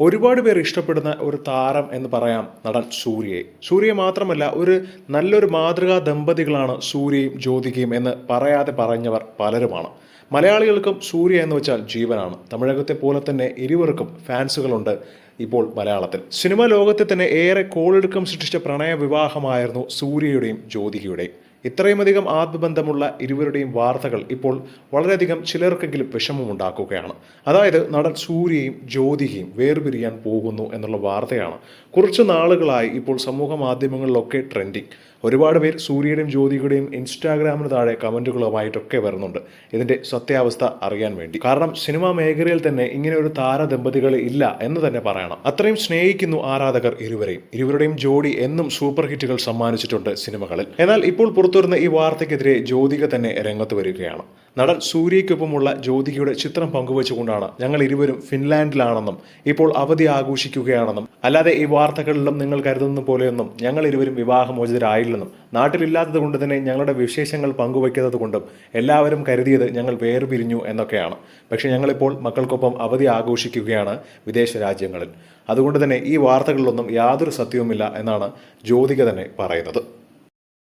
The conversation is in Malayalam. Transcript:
ഒരുപാട് പേർ ഇഷ്ടപ്പെടുന്ന ഒരു താരം എന്ന് പറയാം നടൻ സൂര്യയെ. സൂര്യയെ മാത്രമല്ല ഒരു നല്ലൊരു മാതൃകാ ദമ്പതികളാണ് സൂര്യയും ജ്യോതികയും എന്ന് പറയാതെ പറഞ്ഞവർ പലരുമാണ്. മലയാളികൾക്കും സൂര്യ എന്ന് വെച്ചാൽ ജീവനാണ്. തമിഴകത്തെ പോലെ തന്നെ ഇരുവർക്കും ഫാൻസുകളുണ്ട് ഇപ്പോൾ മലയാളത്തിൽ. സിനിമാ ലോകത്തെ തന്നെ ഏറെ കോളെടുക്കം സൃഷ്ടിച്ച പ്രണയ വിവാഹമായിരുന്നു സൂര്യയുടെയും ജ്യോതികയുടെയും. ഇത്രയുമധികം ആത്മബന്ധമുള്ള ഇരുവരുടെയും വാർത്തകൾ ഇപ്പോൾ വളരെയധികം ചിലർക്കെങ്കിലും വിഷമമുണ്ടാക്കുകയാണ്. അതായത് നടൻ സൂര്യയും ജ്യോതികയും വേർപിരിയാൻ പോകുന്നു എന്നുള്ള വാർത്തയാണ് കുറച്ച് നാളുകളായി ഇപ്പോൾ സമൂഹ മാധ്യമങ്ങളിലൊക്കെ ട്രെൻഡിങ്. ഒരുപാട് പേർ സൂര്യയുടെയും ജ്യോതിയുടെയും ഇൻസ്റ്റാഗ്രാമിന് താഴെ കമന്റുകളുമായിട്ടൊക്കെ വരുന്നുണ്ട്. ഇതിന്റെ സത്യാവസ്ഥ അറിയാൻ വേണ്ടി. കാരണം സിനിമാ മേഖലയിൽ തന്നെ ഇങ്ങനെ ഒരു താരദമ്പതികൾ ഇല്ല എന്ന് തന്നെ പറയണം. അത്രയും സ്നേഹിക്കുന്നു ആരാധകർ ഇരുവരെയും. ഇരുവരുടെയും ജോഡി എന്നും സൂപ്പർ ഹിറ്റുകൾ സമ്മാനിച്ചിട്ടുണ്ട് സിനിമകളിൽ. എന്നാൽ ഇപ്പോൾ പുറത്തുവരുന്ന ഈ വാർത്തയ്ക്കെതിരെ ജ്യോതിക തന്നെ രംഗത്ത് വരികയാണ്. നടൻ സൂര്യയ്ക്കൊപ്പമുള്ള ജ്യോതികയുടെ ചിത്രം പങ്കുവച്ചുകൊണ്ടാണ് ഞങ്ങൾ ഇരുവരും ഫിൻലാൻഡിലാണെന്നും ഇപ്പോൾ അവധി ആഘോഷിക്കുകയാണെന്നും. അല്ലാതെ ഈ വാർത്തകളിലും നിങ്ങൾ കരുതുന്ന പോലെയൊന്നും ഞങ്ങൾ ഇരുവരും വിവാഹമോചിതരായില്ലെന്നും. നാട്ടിലില്ലാത്തത് കൊണ്ട് തന്നെ ഞങ്ങളുടെ വിശേഷങ്ങൾ പങ്കുവയ്ക്കുന്നത് കൊണ്ടും എല്ലാവരും കരുതിയത് ഞങ്ങൾ വേർപിരിഞ്ഞു എന്നൊക്കെയാണ്. പക്ഷേ ഞങ്ങളിപ്പോൾ മക്കൾക്കൊപ്പം അവധി ആഘോഷിക്കുകയാണ് വിദേശ രാജ്യങ്ങളിൽ. അതുകൊണ്ട് തന്നെ ഈ വാർത്തകളിലൊന്നും യാതൊരു സത്യവുമില്ല എന്നാണ് ജ്യോതിക തന്നെ പറയുന്നത്.